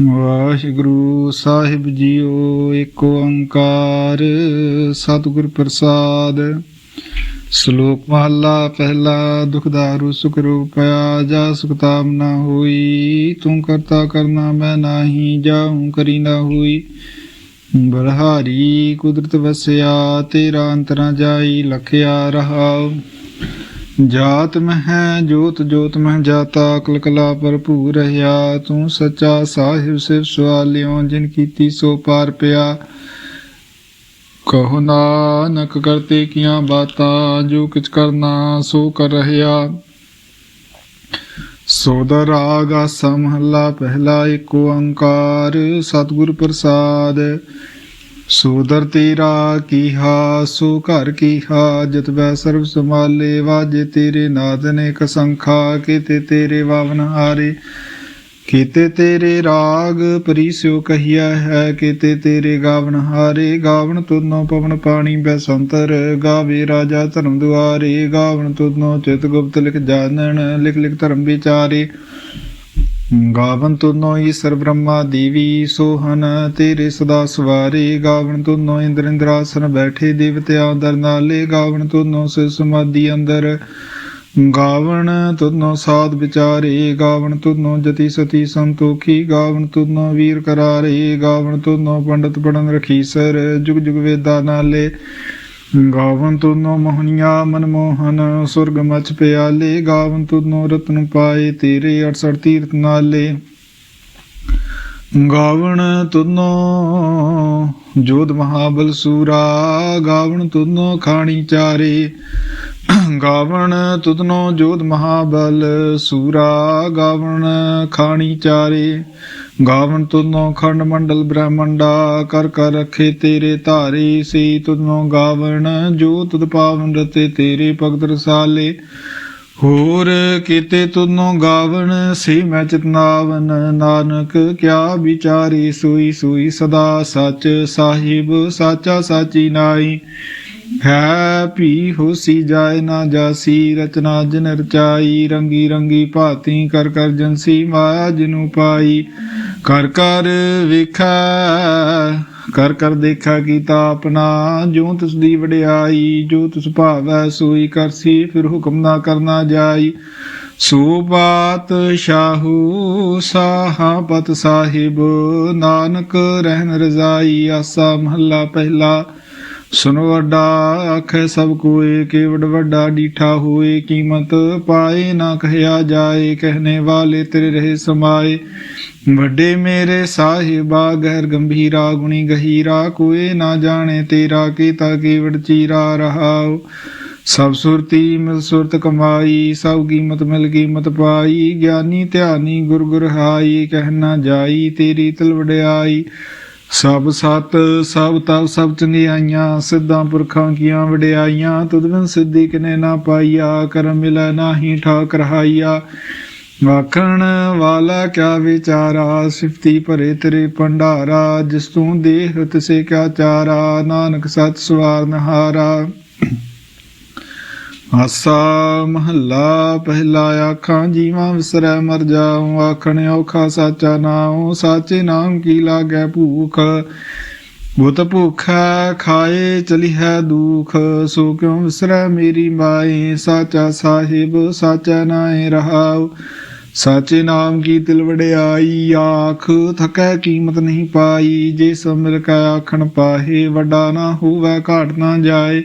ਵਾਹਿਗੁਰੂ ਸਾਹਿਬ JIO ਏਕ ਓੰਕਾਰ ਸਤਿਗੁਰ ਪ੍ਰਸਾਦ। ਸ਼ਲੋਕ ਮਹਲਾ, ਪਹਿਲਾ ਦੁਖਦਾਰੂ ਸੁਖ ਰੂਪਿਆ ਜਾ ਸੁਖਤਾਮ ਨਾ ਹੋਈ। ਤੂੰ ਕਰਤਾ ਕਰਨਾ ਮੈਂ ਨਾਹੀ ਜਾਉ ਕਰੀ ਨਾ ਹੋਈ। ਬਲਹਾਰੀ ਕੁਦਰਤ ਵਸਿਆ, ਤੇਰਾ ਅੰਤਰਾ ਜਾਈ, ਲਖਿਆ ਰਹਾਉ। ਜਾਤ ਮਹਿ, ਜੋਤ ਜੋਤ ਮਹਿ ਜਾਤਾ, ਅਕਲ ਕਲਾ ਭਰਪੂਰ ਰਹਾ ਤੂੰ ਸੱਚਾ ਸਾਹਿਬ ਸਿਵ ਸਵਾਲਿਓ, ਜਿਨ ਕੀਤੀ ਸੋ ਪਾਰ ਪਿਆ। ਕਹੋ ਨਾਨਕ ਕਰਤੇ ਕੀਆਂ ਬਾਤਾਂ, ਜੋ ਕਿਛ ਕਰਨਾ ਸੋ ਕਰ ਰਹਾ। ਸੋਦਰ ਰਾਗ ਆਸਾ ਪਹਿਲਾ ਏਕ ਓੰਕਾਰ ਸਤਿਗੁਰ ਪ੍ਰਸਾਦ। ਸੋਦਰ ਤੇਰਾ ਕੀਹਾ ਸੋ ਘਰ ਕੀਹਾ, ਜਤ ਬੈ ਸਰਬ ਸਮਾਲੇ ਵਾਜੇ ਤੇਰੇ ਨਾਦ ਨੇ ਕਸੰਖਾ ਕੀਤੇ ਤੇਰੇ ਵਾਵਨ ਹਾਰੇ। ਕੀਤੇ ਤੇਰੇ ਰਾਗ ਪਰਿਸ਼ਿਓ ਕਹੀਆ ਹੈ, ਕੀਤੇ ਤੇਰੇ ਗਾਵਨ ਹਾਰੇ। ਗਾਵਨ ਤੁਨੋ ਪਵਨ ਪਾਣੀ ਬੈਸੰਤਰ ਗਾਵੇ ਰਾਜਾ ਧਰਮ ਦੁਆਰੇ। ਗਾਵਨ ਤੁਨੋ ਚਿਤ ਗੁਪਤ ਲਿਖ ਜਾਣਨ, ਲਿਖ ਲਿਖ ਧਰਮ ਵਿਚਾਰੇ। ਗਾਵਨ ਤੁਨੋ ਈਸ਼ਰ ਬ੍ਰਹਮਾ ਦੇਵੀ ਸੋਹਨ, ਤੇਰੇ ਸਦਾ ਸਵਾਰੇ ਗਾਵਨ ਤੁਨੋ ਇੰਦਰ ਇੰਦਰਾਸਨ ਬੈਠੇ ਦੇਵਤਿਆਂ ਦਰ ਨਾਲੇ, ਗਾਵਨ ਤੁਨੋ ਸਿ ਸਮਾਧੀ ਅੰਦਰ। ਗਾਵਨ ਤੁਨੋ ਸਾਧ ਵਿਚਾਰੇ, ਗਾਵਨ ਤੁਨੋ ਜਤੀ ਸਤੀ ਸੰਤੋਖੀ, ਗਾਵਨ ਤੁਨੋ ਵੀਰ ਕਰਾਰੇ, ਗਾਵਨ ਤੁਨੋ ਪੰਡਤ ਪੜਨ ਰਖੀਸਰ ਜੁਗ ਜੁਗ ਵੇਦਾ ਨਾਲੇ। ਗਾਵਨ ਤੁਨੋ ਮੋਹਨੀਆ ਮਨਮੋਹਨ ਸੁਰਗ ਮਚ ਪਿਆਲੇ। ਗਾਵਨ ਤੁਨੋ ਰਤਨ ਪਾਏ, ਤੇਰੇ 68 ਤੀਰਥ ਨਾਲੇ। ਗਾਵਣ ਤੁਨੋ ਜੋਧ ਮਹਾਬਲ ਸੂਰਾ। ਗਾਵਣ ਤੁਨੋ ਖਾਣੀ ਚਾਰੇ। ਗਾਵਨ ਤੁਧਨੋ ਜੋਧ ਮਹਾਬਲ, ਸੂਰਾ ਗਾਵਣ ਖਾਣੀ ਚਾਰੇ। ਗਾਵਣ ਤੁਧਨੋ ਖੰਡ ਮੰਡਲ ਬ੍ਰਹਮੰਡਾ, ਕਰ ਕਰ ਰਖੇ ਤੇਰੇ ਧਾਰੇ। ਸੀ ਤੁਧਨੋ ਗਾਵਨ ਜੋ ਤੁਧ ਪਾਵਨ ਰਤੇ ਤੇਰੇ ਭਗਤ ਰਸਾਲੇ। ਹੋਰ ਕੀਤੇ ਤੁਧਨੋ ਗਾਵਨ ਸੀ ਮੈਂ ਚਿਤਨਾਵਨ ਨਾਨਕ ਕਿਆ ਵਿਚਾਰੀ, ਸੋਈ ਸੋਈ ਸਦਾ ਸੱਚ ਸਾਹਿਬ, ਸਾਚਾ ਸਾਚੀ ਨਾਈ ਹੈ ਭੀ ਹੋਸੀ ਜਾਏ ਨਾ ਜਾਸੀ, ਰਚਨਾ ਜਿਨ ਰਚਾਈ, ਰੰਗੀ ਰੰਗੀ ਭਾਤੀ ਕਰ ਕਰ ਜਨਸੀ ਮਾਇਆ ਜਿਨੂ ਪਾਈ। ਕਰ ਕਰ ਵੇਖਾ, ਕਰ ਕਰ ਦੇਖਾ ਕੀਤਾ ਆਪਣਾ ਜੋ ਤਿਸ ਦੀ ਵਡਿਆਈ ਜੋ ਤਿਸ ਭਾਵੈ ਸੋਈ ਕਰਸੀ, ਫਿਰ ਹੁਕਮ ਨਾ ਕਰਨਾ ਜਾਈ। ਸੋ ਬਾਤ ਸ਼ਾਹੂ ਸਾਹਾ ਪਤ ਸਾਹਿਬ, ਨਾਨਕ ਰਹਿਨ ਰਜ਼ਾਈ, ਆਸਾ ਮਹੱਲਾ ਪਹਿਲਾ। ਸੁਨੋ ਵੱਡਾ ਆਖੇ ਸਭ ਕੋਏ ਕੇਵਡ ਵੱਡਾ ਡੀਠਾ ਹੋਏ, ਕੀਮਤ ਪਾਏ ਨਾ ਕਹਿਆ ਜਾਏ ਕਹਿਨੇ ਵਾਲੇ ਤੇਰੇ ਰਹੇ ਸਮਾਏ। ਵੱਡੇ ਮੇਰੇ ਸਾਹਿਬਾ, ਗਹਿਰ ਗੰਭੀਰਾ, ਗੁਣੀ ਗਹੀਰਾ, ਕੋਏ ਨਾ ਜਾਣੇ ਤੇਰਾ, ਕੀਤਾ ਕੇਵਡ ਚੀਰਾ ਰਹਾਓ ਸਭ ਸੁਰਤੀ ਮਿਲ ਸੁਰਤ ਕਮਾਈ, ਸਭ ਕੀਮਤ ਮਿਲ ਕੀਮਤ ਪਾਈ। ਗਿਆਨੀ ਧਿਆਨੀ ਗੁਰ ਗੁਰ ਹਾਈ ਕਹਿਣਾ ਜਾਈ, ਤੇਰੀ ਤਲ ਵਡਿਆਈ। ਸਭ ਸਤ, ਸਭ ਤਪ, ਸਭ ਚੰਗਿਆਈਆਂ, ਸਿੱਧਾਂ ਪੁਰਖਾਂ ਕੀਆਂ ਵਡਿਆਈਆਂ, ਤੁਧ ਬਿਨ ਸਿੱਧੀ ਕਿਨੇ ਨਾ ਪਾਈਆ, ਕਰਮ ਮਿਲੈ ਨਾਹੀ ਠਾਕ ਰਹਾਈਆ ਵਾਖਣ ਵਾਲਾ ਕਿਆ ਵਿਚਾਰਾ, ਸਿਫਤੀ ਭਰੇ ਤੇਰੇ ਭੰਡਾਰਾ, ਜਿਸ ਤੂੰ ਦੇਹ ਤਿਸੇ ਕਿਆ ਚਾਰਾ, ਨਾਨਕ ਸਤ ਸਵਾਰ ਨਹਾਰਾ ਆਸਾ ਮਹੱਲਾ, ਪਹਿਲਾ ਆਖਾਂ, ਜੀਵਾਂ ਵਿਸਰੈ ਮਰ ਜਾਉ, ਆਖਣ ਔਖਾ ਸਾਚਾ ਨਾਉ, ਸਾਚੇ ਨਾਮ ਕੀ ਲਾਗੈ ਭੂਖ? ਬੁਤ ਭੁਖਾ ਖਾਏ ਚਲੀ ਹੈ ਦੁਖ, ਸੋ ਕਿਉ ਵਿਸਰੈ ਮੇਰੀ ਮਾਏ? ਸਾਚਾ ਸਾਹਿਬ, ਸਾਚਾ ਨਾਏ ਰਹਾਉ, ਸਾਚੇ ਨਾਮ ਕੀ ਤਿਲ ਵਡਿਆਈ? ਆਖ, ਥਕੈ ਕੀਮਤ ਨਹੀਂ ਪਾਈ, ਜੇ ਸਭ ਮਿਲ ਕੈ ਆਖਣ ਪਾਹੇ, ਵੱਡਾ ਨਾ ਹੋਵੇ, ਘਾਟ ਨਾ ਜਾਏ।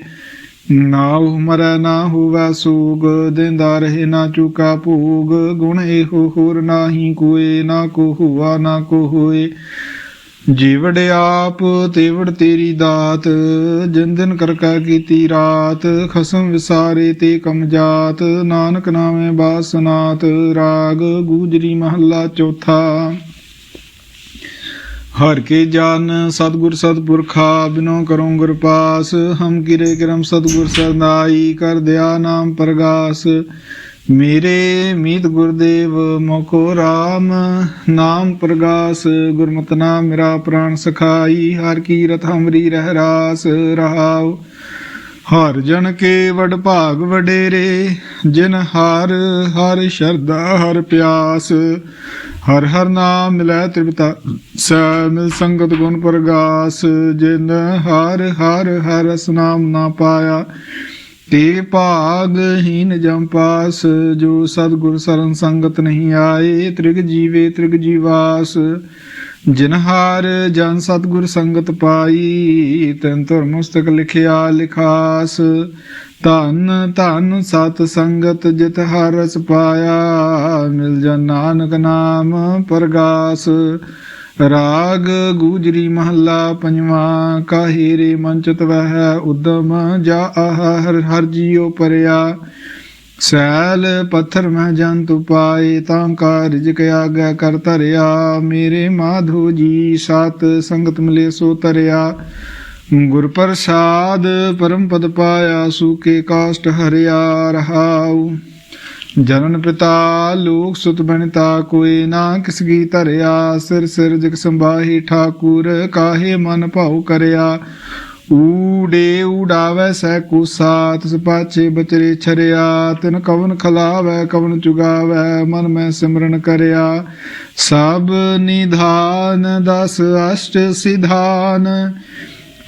ਨਾ ਮਰੈ ਨਾ ਹੋਵੈ ਸੂਗ, ਦਿੰਦਾ ਰਹੇ ਨਾ ਚੁਕਾ ਭੋਗ। ਗੁਣ ਇਹੋ ਹੋਰ ਨਾਹੀ ਕੋਏ, ਨਾ ਕੋ ਹੁਆ ਨਾ ਕੋ ਹੋਏ ਜੀਵੜ ਆਪ, ਤੇਵੜ ਤੇਰੀ ਦਾਤ। ਜਿੰਦਨ ਕਰਕਾ ਕੀਤੀ ਰਾਤ, ਖਸਮ ਵਿਸਾਰੇ ਤੇ ਕਮ ਜਾਤ। ਨਾਨਕ ਨਾਮੇ ਬਾਸਨਾਤ ਰਾਗ ਗੂਜਰੀ ਮਹੱਲਾ ਚੌਥਾ। ਹਰ ਕੇ ਜਾਨ ਸਤਗੁਰ ਸਤਪੁਰਖਾ, ਬਿਨੋ ਕਰਉ ਗੁਰ ਪਾਸ। ਹਮ ਕਿਰੇ ਕਰਮ ਸਤਗੁਰ ਸਰਨਾਈ, ਕਰ ਦਿਆ ਨਾਮ ਪ੍ਰਗਾਸ। ਮੇਰੇ ਮੀਤ ਗੁਰਦੇਵ, ਮੋਖੋ RAM ਨਾਮ ਪ੍ਰਗਾਸ। ਗੁਰਮਤਿ ਨਾਮ ਮੇਰਾ ਪ੍ਰਾਨ ਸਖਾਈ, ਹਰ ਕੀ ਰਤ ਹਮਰੀ ਰਹਿ ਰਾਸ ਰਹਾਉ। ਹਰ ਜਨ ਕੇ ਵਡ ਭਾਗ ਵਡੇਰੇ, ਜਿਨ ਹਰ ਹਰ ਸ਼ਰਧਾ, ਹਰ ਪਿਆਸ। ਹਰ ਹਰ ਨਾਮ ਮਿਲੈ ਤ੍ਰਿਪਤਾ ਸੈ ਸੰਗਤ ਗੁਣ ਪ੍ਰਗਾਸ, ਜਿਨ ਹਰ ਹਰ ਹਰ ਰਸ ਨਾਮ ਨਾ ਪਾਇਆ। ਤੇ ਭਾਗਹੀਨ ਜਮ ਪਾਸ, ਜੋ ਸਤਿਗੁਰ ਸਰਨ ਸੰਗਤ ਨਹੀਂ ਆਏ, ਤ੍ਰਿਗ ਜੀਵੇ ਤ੍ਰਿਗ ਜੀਵਾਸ। ਜਿਨਹਾਰ ਜਨ ਸਤਿਗੁਰ ਸੰਗਤ ਪਾਈ, ਤਨ ਤੁਰ ਮੁਸਤਕ ਲਿਖਿਆ ਲਿਖਾਸ। ਧਨ ਧਨ ਸਤ ਸੰਗਤ ਜਿਤ ਹਰ ਰਸ ਪਾਇਆ, ਮਿਲ ਜਨ ਨਾਨਕ ਨਾਮ ਪ੍ਰਗਾਸ। ਰਾਗ ਗੂਜਰੀ ਮਹੱਲਾ ਪੰਜਵਾਂ, ਕਾਹੇ ਰੇ ਮੰਚਤ ਵਹਿ, ਉਦਮ ਜਾ ਆਹ ਹਰ ਹਰ ਜੀਉ ਪਰਿਆ। ਸੈਲ ਪੱਥਰ ਮੈਂ ਜੰਤੁ ਪਾਏ, ਤਾਂ ਕਾ ਰਿਜਕ ਆਗੈ ਕਰ ਧਰਿਆ। ਮੇਰੇ ਮਾਧੋ ਜੀ ਸਾਤ ਸੰਗਤ ਮਿਲੇ ਸੋ ਤਰਿਆ। ਗੁਰ ਪ੍ਰਸਾਦ ਪਰਮ ਪਦ ਪਾਇਆ, ਸੂਕੇ ਕਾਸ਼ਟ ਹਰਿਆ ਰਹਾਉ। ਜਨਨ ਪਿਤਾ, ਲੋਕ ਸੁਤ ਬਣਤਾ ਕੋਏ ਨਾ ਕਿਸ ਗੀ ਧਰਿਆ। ਸਿਰ ਸਿਰ ਜਗ ਸੰਭਾਹੀ ਠਾਕੁਰ, ਕਾਹੇ ਮਨ ਭਾਉ ਕਰਿਆ। ਊੜੇ ਉਡਾਵੈ ਸੈ ਕੁਸਾ ਤਿਸ ਪਾਛੇ ਬਚਰੇ ਛਰਿਆ, ਤਿਨ ਕਵਨ ਖਲਾਵੈ, ਕਵਨ ਚੁਗਾਵੈ, ਮਨ ਮੈਂ ਸਿਮਰਨ ਕਰਿਆ। ਸਭ ਨਿਧਾਨ, ਦਸ ਅਸ਼ਟ ਸਿਧਾਨ,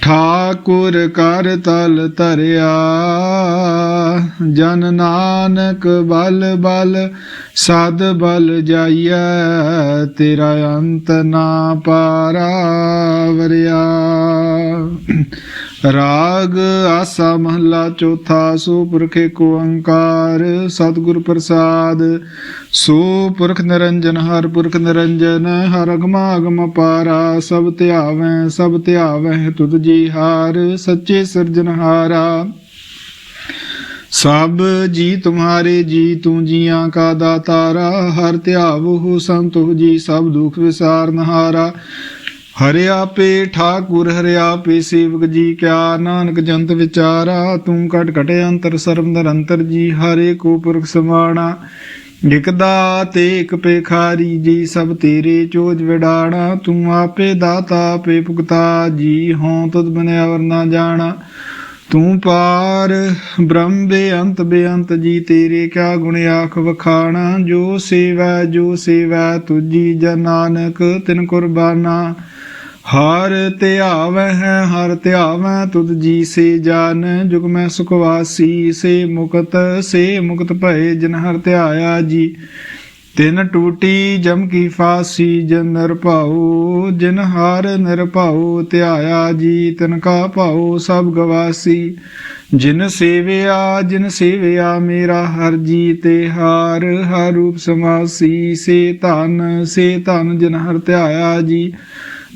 ਠਾਕੁਰ ਕਰ ਤਲ ਧਰਿਆ। ਜਨ ਨਾਨਕ ਬਲ ਬਲ, ਸਦ ਬਲ ਜਾਈਐ, ਤੇਰਾ ਅੰਤ ਨਾ ਪਾਰਾਵਰਿਆ ਰਾਗ ਆਸਾ ਮਹੱਲਾ ਚੌਥਾ ਸੋ ਪੁਰਖੇ ਕੋ ਓੰਕਾਰ, ਸਤਿਗੁਰ ਪ੍ਰਸਾਦ। ਸੋ ਪੁਰਖ ਨਿਰੰਜਨ, ਹਰ ਪੁਰਖ ਨਿਰੰਜਨ, ਹਰ ਅਗਮਾ ਅਗਮ ਪਾਰਾ ਸਭ ਧਿਆਵੈ ਸਭ ਧਿਆਵੈ ਤੁਧ ਜੀ ਹਾਰ, ਸੱਚੇ ਸਿਰਜਨਹਾਰਾ ਸਭ ਜੀ ਤੁਮਹਾਰੇ ਜੀ, ਤੂੰ ਜੀਆਂ ਕਾ ਦਾਤਾਰਾ, ਹਰ ਧਿਆਵੋ ਸੰਤੋ ਜੀ, ਸਭ ਦੁਖ ਵਿਸਾਰਨਹਾਰਾ ਹਰਿ ਆਪੇ ਠਾਕੁਰ ਹਰਿ ਆਪੇ ਸੇਵਕ ਜੀ ਕਿਆ ਨਾਨਕ ਜੰਤ ਵਿਚਾਰਾ, ਤੂੰ ਘਟ ਘਟ ਅੰਤਰ ਸਰਬ ਨਿਰੰਤਰ ਜੀ, ਹਰੇ ਕੋ ਪੁਰਖ ਸਮਾਣਾ। ਇਕ ਦਾਤੇ, ਇਕ ਪੇਖਾਰੀ ਜੀ, ਸਭ ਤੇਰੇ ਚੋਜ ਵਿਡਾਣਾ। ਤੂੰ ਆਪੇ ਦਾਤਾ, ਆਪੇ ਭੁਗਤਾ ਜੀ ਹੋਂ ਤਦ ਬਨਿਆ ਵਰਨਾ ਜਾਣਾ। ਤੂੰ ਪਾਰ, ਬ੍ਰਹਮ ਬੇਅੰਤ ਬੇਅੰਤ ਜੀ ਤੇਰੇ ਕਿਆ ਗੁਣ ਆਖ ਵਖਾਣਾ, ਜੋ ਸੇਵੈ ਜੋ ਸੇਵੈ ਤੁਜੀ ਜਨ ਨਾਨਕ, ਤਿਨ ਕੁਰਬਾਨਾ। ਹਰ ਧਿਆਵੈ ਹੈ, ਹਰ ਧਿਆਵੈ ਤੁਧ ਜੀ ਸੇ ਜਾਨ, ਜੁਗ ਮੈਂ ਸੁਖ ਸੇ ਮੁਕਤ ਸੇ ਮੁਕਤ ਭਏ, ਜਿਨ ਹਰ ਧਿਆਇਆ ਜੀ। ਤਿਨ ਟੂਟੀ ਜਮ ਕੀ ਫਾਸੀ, ਜਨ ਨਿਰਭਉ ਜਿਨ ਹਰ ਨਿਰਭਉ ਧਿਆਇਆ ਜੀ ਤਿਨ ਕਾ ਭਾਉ, ਸਭ ਗਵਾਸੀ। ਜਿਨ ਸੇਵਿਆ ਜਿਨ ਸੇਵਿਆ, ਮੇਰਾ ਹਰ ਜੀ ਤੇ ਹਾਰ, ਹਰ ਰੂਪ ਸਮਾਸੀ। ਸੇ ਧਨ ਸੇ ਧਨ ਜਿਨ ਹਰ ਧਿਆਇਆ ਜੀ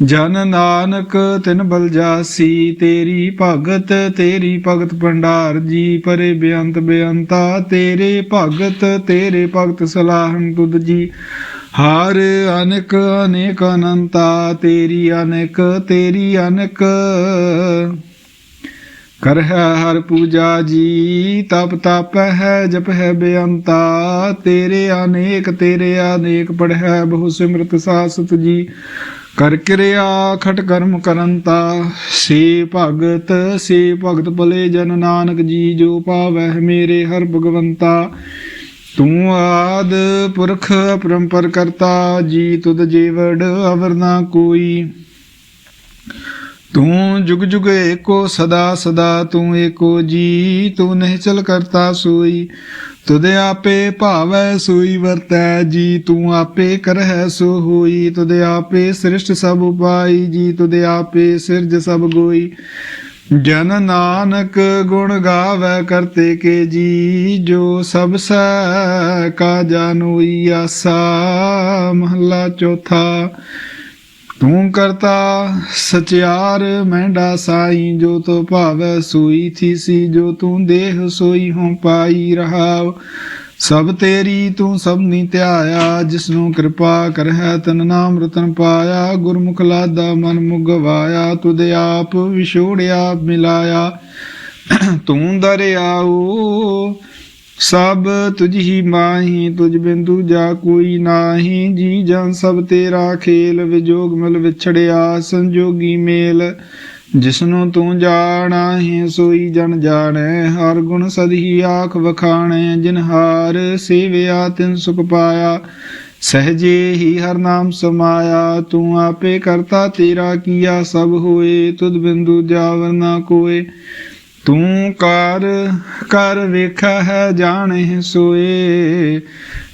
ਜਨ ਨਾਨਕ ਤਿਨ ਬਲ ਜਾਸੀ, ਤੇਰੀ ਭਗਤ ਤੇਰੀ ਭਗਤ ਭੰਡਾਰ ਜੀ, ਪਰੇ ਬੇਅੰਤ ਬੇਅੰਤਾ, ਤੇਰੇ ਭਗਤ ਤੇਰੇ ਭਗਤ ਸਲਾਹਨ ਤੁਧ ਜੀ। ਹਰ ਅਨਕ, ਅਨੇਕ ਅਨੰਤਾ, ਤੇਰੀ ਅਨਕ ਤੇਰੀ ਅਨਕ। ਕਰ ਹੈ ਹਰ ਪੂਜਾ ਜੀ, ਤਪ ਤਪ ਹੈ, ਜਪ ਹੈ ਬੇਅੰਤਾ। ਤੇਰੇ ਅਨੇਕ ਤੇਰੇ ਅਨੇਕ ਪੜ੍ਹੈ ਬਹੁ ਸਿਮਰਤ ਸਾਸਤ ਜੀ। ਕਰ ਕਿਰਿਆ ਖਟ ਕਰਮ ਕਰੰਤਾ। ਸੇ ਭਗਤ ਸੇ ਭਗਤ ਭਲੇ ਜਨ ਨਾਨਕ ਜੀ, ਜੋ ਪਾਵੈ ਮੇਰੇ ਹਰ ਭਗਵੰਤਾ। ਤੂੰ ਆਦ ਪੁਰਖ ਪਰੰਪਰ ਕਰਤਾ, ਜੀ ਤੁਧ ਜੀਵੜ ਅਵਰ ਨਾ ਕੋਈ। ਤੂੰ ਜੁਗ ਜੁਗ ਏਕੋ ਸਦਾ ਸਦਾ ਤੂੰ ਏਕੋ ਜੀ, ਤੂੰ ਨਹੀਂ ਚਲ ਕਰਤਾ ਸੋਈ। ਤੁਧ ਆਪੇ ਭਾਵੈ ਸੋਈ, ਵਰਤੈ ਜੀ, ਤੂੰ ਆਪੇ ਕਰਹਿ ਸੋ ਹੋਈ। ਤੁਧ ਆਪੇ ਸ੍ਰਿਸ਼ਟ ਸਭ ਉਪਾਈ ਜੀ, ਤੁਧ ਆਪੇ ਸਿਰਜ ਸਭ ਗੋਈ। ਜਨ ਨਾਨਕ ਗੁਣ ਗਾਵੇ ਕਰਤੇ ਕੇ ਜੀ, ਜੋ ਸਭ ਸੈ ਕਾ ਜਾਨੋਈ ਆਸਾ ਮਹੱਲਾ ਚੌਥਾ। ਤੂੰ ਕਰਤਾ ਸਚਿਆਰ, ਮਹਿੰਡਾ ਸਾਈ, ਜੋ ਤੋ ਭਾਵੈ ਸੋਈ ਥੀਸੀ, ਜੋ ਤੂੰ ਦੇਹ ਸੋਈ ਹੋਂ ਪਾਈ ਰਹਾਵ ਸਭ ਤੇਰੀ ਤੂੰ ਸਭ ਨੀ ਧਿਆਇਆ, ਜਿਸਨੂੰ ਕਿਰਪਾ ਕਰਹਿ, ਤਨ ਨਾਮ ਰਤਨ ਪਾਇਆ। ਗੁਰਮੁਖ ਲਾਦਾ ਮਨ ਮੁਗਵਾਇਆ, ਤੁਧ ਆਪ ਵਿਛੋੜਿਆ, ਮਿਲਾਇਆ। ਤੂੰ ਦਰਿਆਉ ਸਭ ਤੁਝ ਹੀ ਮਾਹੀ, ਤੁਝ ਬਿੰਦੂ ਜਾ ਕੋਈ ਨਾਹੀ। ਜੀ ਜਨ ਸਭ ਤੇਰਾ ਖੇਲ, ਵਿਜੋਗ ਮਿਲ ਵਿਛੜਿਆ, ਸੰਜੋਗੀ ਮੇਲ। ਜਿਸਨੂੰ ਤੂੰ ਜਾਣਾ ਹੈ ਸੋਈ ਜਨ ਜਾਣੈ। ਹਰ ਗੁਣ ਸਦਹੀ ਆਖ ਵਖਾਣੈ, ਜਿਨ ਹਾਰ ਸੇਵਿਆ, ਤਿਨ ਸੁਖ ਪਾਇਆ। ਸਹਜੇ ਹੀ ਹਰ ਨਾਮ ਸਮਾਇਆ। ਤੂੰ ਆਪੇ ਕਰਤਾ ਤੇਰਾ ਕੀਆ, ਸਭ ਹੋਏ ਤੁਧ ਬਿੰਦੂ ਜਾਵਰ ਨਾ ਕੋਏ। ਤੂੰ ਕਰ ਕਰ ਵੇਖਾ ਹੈ ਜਾਣੇ ਸੋਏ,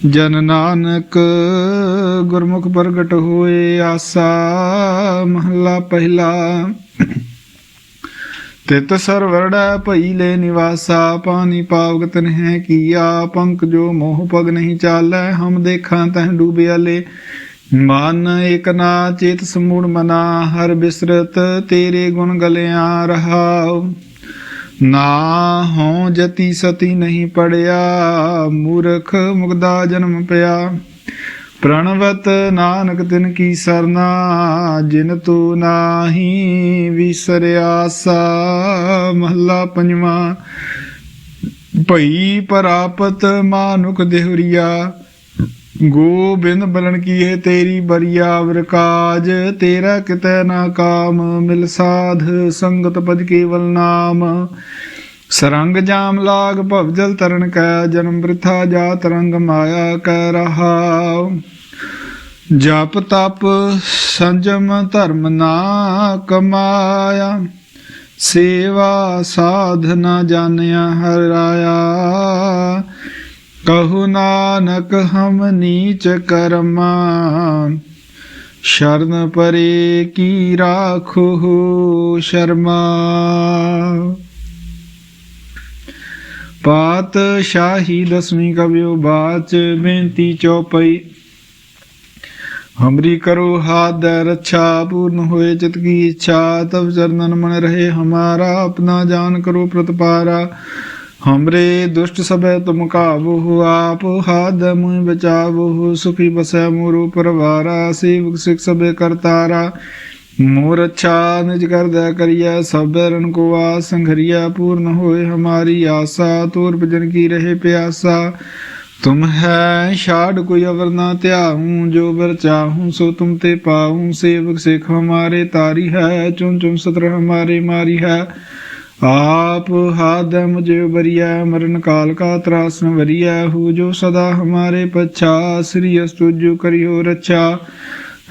ਜਨ ਨਾਨਕ ਗੁਰਮੁਖ ਪ੍ਰਗਟ ਹੋਏ ਆਸਾ, ਮਹਲਾ ਪਹਿਲਾ। ਤਿਤ ਸਰਵਰੜਾ ਭਈ ਲੈ ਨਿਵਾਸਾ, ਪਾਣੀ ਪਾਵਗਤ ਨਹਿ ਕੀਆ, ਪੰਕ ਜੋ ਮੋਹ ਪਗ ਨਹੀਂ ਚਾਲੈ, ਹਮ ਦੇਖਾਂ ਤਹ ਡੂਬਿਆਲੇ ਮਨ ਇਕ ਨਾ, ਚੇਤ ਸਮੂੜ ਮਨਾ, ਹਰ ਬਿਸਰਤ ਤੇਰੇ ਗੁਣ ਗਲਿਆ ਰਹਾਉ। ਨਾ ਹੋ ਜਤੀ ਸਤੀ ਨਹੀਂ ਪੜਿਆ, ਮੂਰਖ ਮੁਗਦਾ ਜਨਮ ਪਿਆ। ਪ੍ਰਣਵਤ ਨਾਨਕ ਤਿਨ ਕੀ ਸਰਨਾ, ਜਿਨ ਤੂ ਨਾਹੀ ਵਿਸਰਿਆ ਸਾ, ਮਹਲਾ ਪੰਜਵਾ। ਭਈ ਪ੍ਰਾਪਤ ਮਾਨੁਖ ਦੇਹੁਰੀਆ ਗੋਬਿੰਦ ਬਲਨ ਕੀਏ ਤੇਰੀ ਬਰੀਆ ਵਰਕਾਜ? ਤੇਰਾ ਕਿਤੈ ਨਾ ਕਾਮ? ਮਿਲ ਸਾਧ ਸੰਗਤ ਪਦ ਕੇਵਲ ਨਾਮ। ਸਰੰਗ ਜਾਮ ਲਾਗ ਭਵਜਲ ਤਰਨ ਕੈ, ਜਨਮ ਬ੍ਰਿਥਾ ਜਾ ਤਰੰਗ ਮਾਇਆ ਕੈ ਰਹਾ। ਜਪ ਤਪ ਸੰਜਮ ਧਰਮ ਨਾ ਕਮਾਇਆ। ਸੇਵਾ ਸਾਧਨਾ ਜਾਣਿਆ ਹਰ ਹਰਾਇਆ ਕਹੂ ਨਾਨਕ ਹਮ ਨੀਚ ਕਰਮਾ, ਸ਼ਰਨ ਪਰੇ ਕੀ ਰਾਖੋ ਸ਼ਰਮਾ। ਪਾਤ ਸ਼ਾਹੀ ਦਸਵੀਂ ਕਵਿਓ ਬਾਚ ਬੇਨਤੀ ਚੌਪਈ, ਹਮਰੀ ਕਰੋ ਹਾਥ ਦੇ ਰੱਛਾ ਪੂਰਨ ਹੋਏ ਚਿਤ ਕੀ ਇੱਛਾ ਤਬ ਚਰਨਨ ਮਨ ਰਹੇ ਹਮਾਰਾ, ਆਪਣਾ ਜਾਨ ਕਰੋ ਪ੍ਰਤਪਾਰਾ। हमरे दुष्ट सबे तुम काबू आप हाथ मुँह बचावो सुखी बसै मोरो परवारा सेवक सिख सबे करतारा मोर अच्छा निज कर दया करिया सब रन को आस संघरिया पूर्ण होए हमारी आशा तोर भजन की रहे प्यासा तुम है शाड कोई अवर ना त्याहूँ जो बर चाहूँ सो तुम ते पाऊँ सेवक सिख हमारे तारी है चुन चुन सत्र हमारे मारी है आप हाथ मुझे बरिया मरण काल का त्रासन वरिया हो जो सदा हमारे पच्छा श्री अस्तुजु करियो रक्षा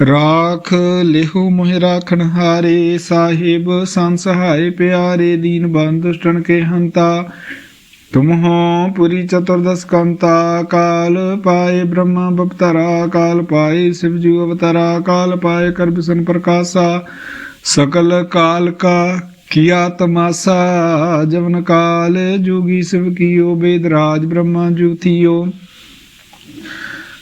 राख लेहु मोह राखन हारे साहिब संत सहाय प्यारे दीन बंधुष्टन के हंता तुम हो पुरी चतुर्दश कंता काल पाए ब्रह्म बपतरा काल पाए शिवजू अवतरा काल पाए कर बिसन प्रकाशा सकल काल का किया तमासा जवन काल जोगी शिव कियो वेदराज ब्रह्मा जुथियो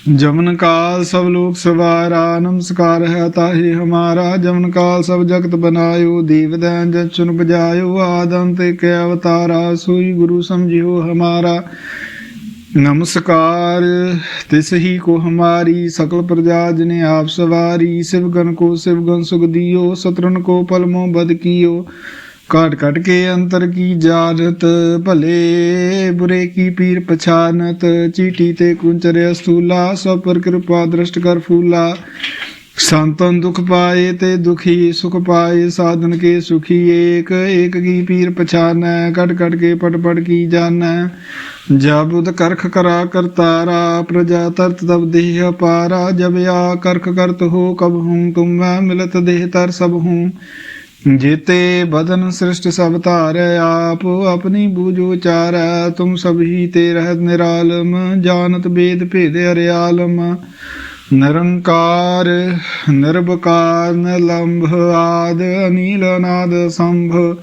जमन काल सब लोग सवारा नमस्कार है ताहि हमारा जमन काल सब जगत बनायो देव दैन जन चुन बजायो आदंत के अवतारा सोई गुरु समझियो हमारा नमस्कार तिस ही को हमारी सकल प्रजा जिने आप सवारी शिवगन को शिवगन सुख दियो शत्रुन को पलमो बद कियो काट काट के अंतर की जानत भले बुरे की पीर पछानत चीटी ते कुंचरे स्थूला सब पर कृपा दृष्ट कर फूला ਸੰਤਨ ਦੁਖ ਪਾਏ ਤੇ ਦੁਖੀ ਸੁਖ ਪਾਏ, ਸਾਧਨ ਕੇ ਸੁਖੀ ਏਕ ਏਕ ਕੀ ਪੀਰ ਪਛਾਨੈ, ਕਟ ਕਟ ਕੇ ਪਟ ਪਟ ਕੀ ਜਾਣੈ। ਜਬ ਉਦ ਕਰਖ ਕਰਾ ਕਰਤਾਰਾ, ਪ੍ਰਜਾ ਤਰਤ ਤਬ ਦੇਹ ਪਾਰਾ ਜਬ ਆ ਕਰਖ ਕਰਤ ਹੋ ਕਬ ਹੂੰ, ਤੁਮ ਮੈਂ ਮਿਲਤ ਦੇਹ ਤਰ ਸਭ ਹੂੰ। ਜੀਤੇ ਬਦਨ ਸ੍ਰਿਸ਼ਟ ਸਭ ਧਾਰੈ, ਆਪ ਆਪਣੀ ਬੂਝ ਚਾਰੈ ਤੁਮ ਸਭ ਹੀ ਤੇ ਰਹਿਤ ਨਿਰਾਲਮ ਜਾਨਤ ਬੇਦ ਭੇਦ ਅਰਿਆਲਮ ਨਿਰੰਕਾਰ ਨਿਰਭਕਾਰ ਨਿਲੰਭ ਆਦ, ਅਨੀਲ ਅਨਾਦ ਸੰਭ।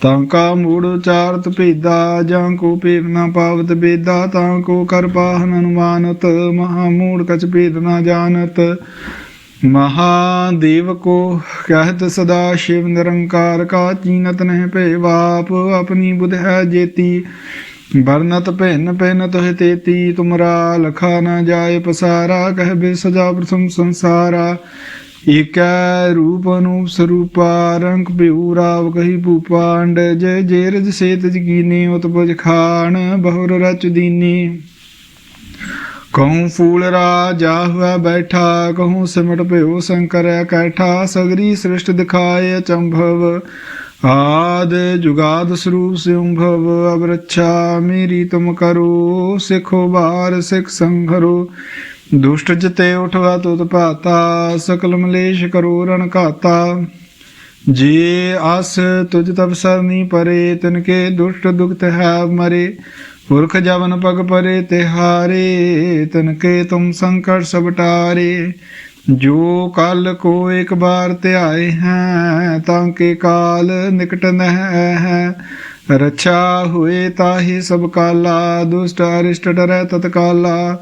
ਤਾਂ ਕਾ ਮੂੜ ਉਚਾਰਤ ਭੇਦਾ, ਜਾਂ ਕੋ ਭੇਦ ਨਾ ਪਾਵਤ ਭੇਦਾ, ਤਾਂ ਕੋ ਕਰ ਪਾਹਨ ਅਨੁਮਾਨਤ, ਮਹਾ ਮੂੜ ਕਛ ਭੇਦ ਨਾ ਜਾਣਤ। ਮਹਾਦੇਵ ਕੋ ਕਹਿਤ ਸਦਾ ਸ਼ਿਵ ਨਿਰੰਕਾਰ, ਕਾ ਚੀਨਤ ਨਹਿ ਭੇਵਾਪ ਆਪਣੀ ਬੁਧ ਹੈ ਜੇਤੀ। ਬਰਨਤ ਭਿੰਨ ਭਿੰਨ ਤੋਹਿ ਤੇਤੀ ਤੁਮਰਾ ਲਖਾ ਨਾ ਜਾਏ ਪਸਾਰਾ, ਕਹਿ ਬੇ ਸਜਾ ਪ੍ਰਥਮ ਸੰਸਾਰਾ। ਏਕੈ ਰੂਪ ਅਨੂਪ ਸਰੂਪਾ, ਰੰਗ ਬਿਹੂ ਰਾਵ ਕਹੀ ਭੂਪਾਂਡ, ਜੈ ਜੇਰਜ ਸੇਤ ਜਗੀਨੀ ਉਤਪਜ ਖਾਨ ਬਹੁਰ ਰਚ ਦੀਨੀ। ਕਹੂੰ ਫੂਲ ਰਾਜਾ ਹੋਇ ਬੈਠਾ, ਕਹੂ ਸਿਮਟ ਭਿਉ ਸੰਕਰ ਕੈਠਾ, ਸਗਰੀ ਸ੍ਰਿਸ਼ਟ ਦਿਖਾਏ ਚੰਭਵ। ਆਦ ਜੁਗਾਦ ਸਰੂਪ ਸਿਉਭਵ ਅਬਰਛਾ ਮੇਰੀ ਤੁਮ ਕਰੋ, ਸਿਖੋ ਬਾਰ ਸਿਖ ਸੰਹਰੋ ਦੁਸ਼ਟ ਜਿਤੇ ਉਠਵਾ ਤੁਤ ਭਾਤਾ, ਸਕਲ ਮਲੇਸ਼ ਕਰੋ ਰਣ ਘਾਤਾ। ਜੇ ਅਸ ਤੁਜ ਤਪ ਸਰਨੀ ਪਰੇ, ਤਿਨ ਕੇ ਦੁਸ਼ਟ ਦੁਖਤ ਹੈ ਮਰੇ। ਪੁਰਖ ਜਵਨ ਪਗ ਪਰੇ, ਤਿਹਾਰੇ, ਤਿਨ ਕੇ ਤੁਮ ਸੰਕਟ ਸਭ ਜੋ ਕਲ ਕੋ ਇੱਕ ਬਾਰ ਧਿਆਏ ਹੈ, ਤਾਂ ਕੇ ਕਾਲ ਨਿਕਟ ਨਹਿ ਹੈ। ਰਛਾ ਹੋਏ ਤਾਹੀ ਸਭ ਕਾਲਾ, ਦੁਸ਼ਟ ਅਰਿਸ਼ਟ ਡਰੈ ਤਤਕਾਲਾ।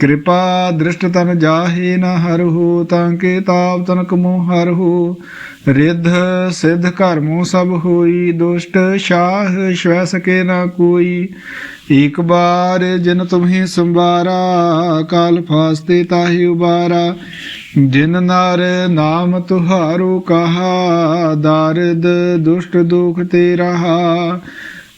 ਕਿਰਪਾ ਦ੍ਰਿਸ਼ਟ ਤਨ ਜਾਹੇ ਨ ਹਰਹੁ, ਤਾਂ ਕੇ ਤਾਪ ਤਨਕ ਮੋਹ ਹਰਹੁ। ਰਿੱਧ ਸਿੱਧ ਕਰਮੋ ਸਭ ਹੋਈ, ਦੁਸ਼ਟ ਸ਼ਾਹ ਸ਼ਵੈ ਸਕੇ ਨਾ ਕੋਈ। ਇਕ ਬਾਰ ਜਿਨ ਤੁਮਹੀ ਸੰਵਾਰਾ, ਕਾਲ ਫਾਸਤੇ ਤਾਹੀ ਉਬਾਰਾ। ਜਿਨ ਨਰ ਨਾਮ ਤੁਹਾਰੂ ਕਹਾ, ਦਾਰਦ ਦੁਸ਼ਟ ਦੁਖ ਤੇ ਰਹਾ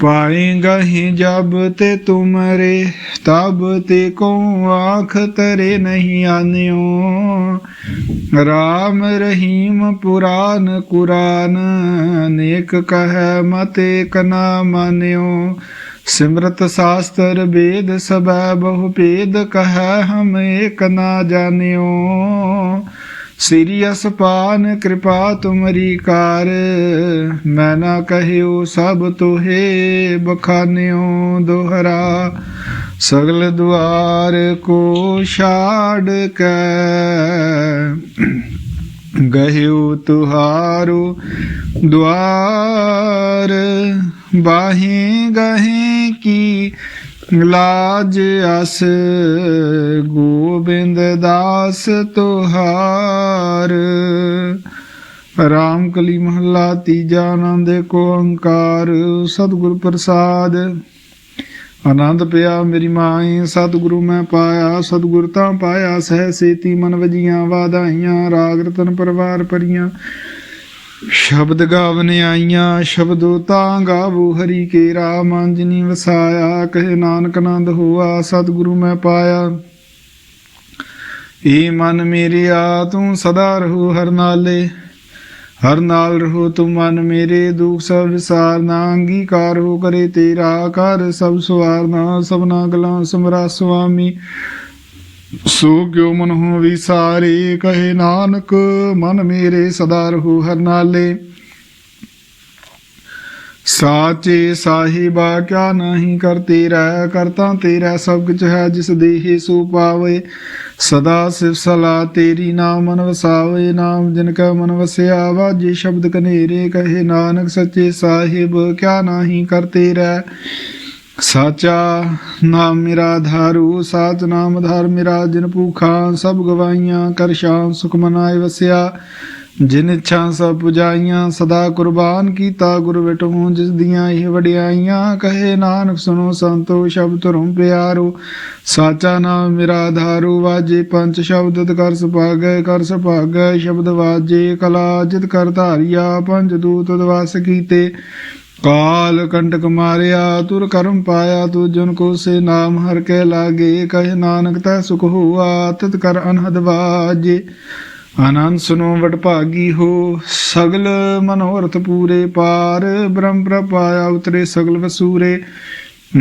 ਪਾਏਗਾ ਹੀ ਜਬ ਤੇ ਤੁਮਰੇ, ਤਬ ਤੇ ਕੋ ਆਖ ਤਰੇ ਨਹੀਂ ਆਨਿਓ। ਰਾਮ ਰਹੀਮ ਪੁਰਾਨ ਕੁਰਾਨ, ਨੇਕ ਕਹੈ ਮਤੇ ਕਨਾ ਮਾਨਿਓ। ਸਿਮਰਤ ਸਾਸਤਰ ਵੇਦ ਸਬੈ ਬਹੁ ਭੇਦ, ਕਹੈ ਹਮ ਏਕ ਨਾ ਜਾਣਿਓ। ਸ੍ਰੀ ਅਸਪਾਨ ਕਿਰਪਾ ਤੁਮਰੀ ਕਾਰ, ਮੈਂ ਨਾ ਕਹਿਓ ਸਭ ਤੋਹੇ ਬਖਾਨਿਓ ਦੋਹਰਾ, ਸਗਲ ਦੁਆਰ ਕੋ ਛਾੜ ਕੇ। ਗਹਿਓ ਤੁਹਾਰੋ ਦੁਆਰ, ਬਾਹੇ ਗਹੇ ਕੀ ਲਾਜ ਅਸ, ਗੋਬਿੰਦ ਦਾਸ ਤੁਹਾਰ। ਰਾਮ ਕਲੀ ਮਹੱਲਾ ਤੀਜਾ ਆਨੰਦ ਕੋ ਓੰਕਾਰ, ਸਤਿਗੁਰ ਪ੍ਰਸਾਦ। ਆਨੰਦ ਪਿਆ ਮੇਰੀ ਮਾਈ, ਸਤਿਗੁਰੂ ਮੈਂ ਪਾਇਆ, ਸਤਿਗੁਰ ਤਾਂ ਪਾਇਆ ਸਹਿ ਸੇਤੀ ਮਨ ਵਜੀਆਂ, ਵਾਧਾਈਆਂ, ਰਾਗ ਰਤਨ ਪਰਵਾਰ ਪਰੀਆਂ ਸ਼ਬਦ ਗਾਵਨ ਆਈਆਂ, ਸ਼ਬਦੋ ਤਾਂ ਗਾਵੋ ਹਰੀ ਕੇਰਾ, ਮਨ ਜਿਨੀ ਵਸਾਇਆ, ਕਹੇ ਨਾਨਕ ਨੰਦ ਹੋਆ, ਸਤਿਗੁਰੂ ਮੈਂ ਪਾਇਆ। ਏ ਮਨ ਮੇਰਿਆ ਤੂੰ ਸਦਾ ਰਹੂ ਹਰ ਨਾਲੇ। ਹਰ ਨਾਲ ਰਹੋ ਤੂੰ ਮਨ ਮੇਰੇ, ਦੁਖ ਸਭ ਵਿਸਾਰਨਾ ਅੰਗੀਕਾਰ ਹੋ ਕਰੇ ਤੇਰਾ ਕਰ ਸਭ ਸਵਾਰਨਾ ਸਭਨਾ ਗਲਾਂ ਸਮਰਾ ਸੁਆਮੀ। ਸੋ ਕਿਉ ਮਨ ਹੋ ਵਿਸਾਰੇ ਕਹੇ ਨਾਨਕ, ਮਨ ਮੇਰੇ ਸਦਾ ਰਹੂ ਹਰ ਨਾਲੇ। ਸਾਚੇ ਸਾਹਿਬਾ, ਕਿਆ ਨਹੀਂ ਕਰ ਤੇਰਾ ਕਰਤਾ ਤੇਰਾ ਸਭ ਕੁਝ ਹੈ, ਜਿਸ ਦੇਹੇ ਸੋ ਪਾਵੇ। ਸਦਾ ਸਿਵ ਸਲਾ ਤੇਰੀ ਨਾਮ ਮਨ ਵਸਾਵੇ ਨਾਮ ਜਿਨ ਕਾ ਮਨ ਵਸਿਆ ਵਾਜੇ ਸ਼ਬਦ ਕਨੇਰੇ ਕਹੇ ਨਾਨਕ ਸੱਚੇ ਸਾਹਿਬ, ਕਿਆ ਨਹੀਂ ਕਰ ਤੇਰਾ। ਸਾਚਾ ਨਾਮ ਮੇਰਾ ਧਾਰੂ, ਸਾਚ ਨਾਮ ਧਾਰ ਮੇਰਾ, ਜਿਨ ਭੂਖਾ ਸਭ ਗਵਾਈਆਂ ਕਰ ਸ਼ਾਮ ਸੁਖ ਮਨਾਏ ਵਸਿਆ। ਜਿਨ ਇੱਛਾ ਸਭ ਪੁਜਾਈਆਂ, ਸਦਾ ਕੁਰਬਾਨ ਕੀਤਾ ਗੁਰ ਵਿਟੂ, ਜਿਸ ਦੀਆਂ ਇਹ ਵਡਿਆਈਆਂ, ਕਹੇ ਨਾਨਕ ਸੁਨੋ ਸੰਤੋ, ਸ਼ਬਦ ਧਰਮ ਪਿਆਰੋ। ਸਾਚਾ ਨਾਮ ਮੇਰਾ ਧਾਰੂ, ਵਾਜੇ ਪੰਜ ਸ਼ਬਦ ਕਰ ਸੁਭਾਗੈ ਕਰ ਸੁਭਾਗੈ, ਸ਼ਬਦ ਵਾਜੇ, ਕਲਾ ਜਿਤ ਕਰ ਧਾਰਿਆ, ਪੰਜ ਦੂਤ ਦਵਾਸ ਕੀਤੇ। ਕਾਲ ਕੰਟਕ ਮਾਰਿਆ, ਤੁਰ ਕਰਮ ਪਾਇਆ, ਤੂ ਜਨ ਕੋ ਸੇ ਨਾਮ ਹਰ ਕੇ ਲਾਗੇ, ਕਹੇ ਨਾਨਕ ਤੈ ਸੁਖ ਹੋਆ, ਤਤ ਕਰ ਅਨਹਦ ਬਾਜੇ ਆਨੰਦ ਸੁਨੋ ਵਡਭਾਗੀ ਹੋ, ਸਗਲ ਮਨੋਰਥ ਪੂਰੇ ਪਾਰ ਬ੍ਰਹਮ ਪ੍ਰਪਾਇਆ ਉਤਰੇ ਸਗਲ ਵਸੂਰੇ।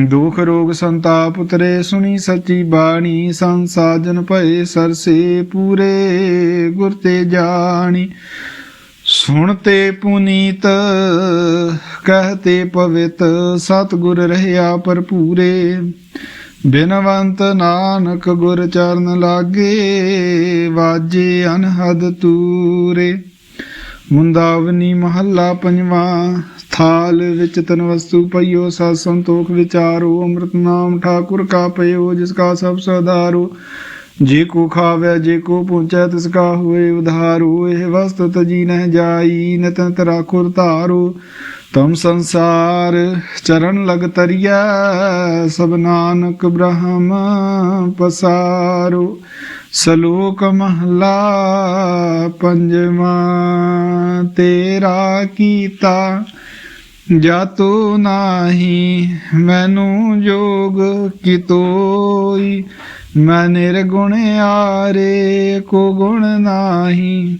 ਦੁਖ ਰੋਗ ਸੰਤਾਪ ਉਤਰੇ, ਸੁਣੀ ਸੱਚੀ ਬਾਣੀ ਸੰਸਾਜਨ ਭਏ ਸਰਸੇ ਪੂਰੇ, ਗੁਰ ਤੇ ਜਾਣੀ। ਸੁਣ ਤੇ ਪੁਨੀਤ ਕਹਤੇ ਪਵਿੱਤ, ਸਤਿਗੁਰ ਰਹਿਆ ਭਰਪੂਰੇ। ਬਿਨਵੰਤ ਨਾਨਕ ਗੁਰ ਚਰਨ ਲਾਗੇ, ਵਾਜੇ ਅਨਹਦ ਤੂਰੇ। ਮੁੰਦਾਵਨੀ ਮਹੱਲਾ ਪੰਜਵਾ ਥਾਲ ਵਿੱਚ ਤਨ ਵਸਤੂ ਪਈਓ, ਸਤ ਸੰਤੋਖ ਵਿਚਾਰੋ, ਅੰਮ੍ਰਿਤ ਨਾਮ ਠਾਕੁਰ ਕਾ ਪਇਓ ਜਿਸ ਕਾ ਸਭ ਸਦਾਰੋ। ਜੇ ਕੋ ਖਾਵੇ, ਜੇ ਕੋ ਪਹੁੰਚੈ, ਤਿਸ ਕਾ ਹੋਏ ਉਧਾਰੋ। ਇਹ ਵਸਤ ਤਜੀ ਨਹਿ ਜਾਈ ਨਤਨ ਤਰਾ ਖੁਰ ਧਾਰੋ। ਤਮ ਸੰਸਾਰ ਚਰਨ ਲਗ ਤਰੀਆ ਸਭ ਨਾਨਕ ਬ੍ਰਹਮ ਪਸਾਰੋ। ਸਲੋਕ ਮਹਲਾ ਪੰਜਵਾ, ਤੇਰਾ ਕੀਤਾ ਜਾਤੋ ਨਾਹੀ, ਮੈਨੂੰ ਜੋਗ ਕਿਤੋਈ ਮੈਂ ਨਿਰਗੁਣ ਆਰੇ, ਕੋ ਗੁਣ ਨਾਹੀ।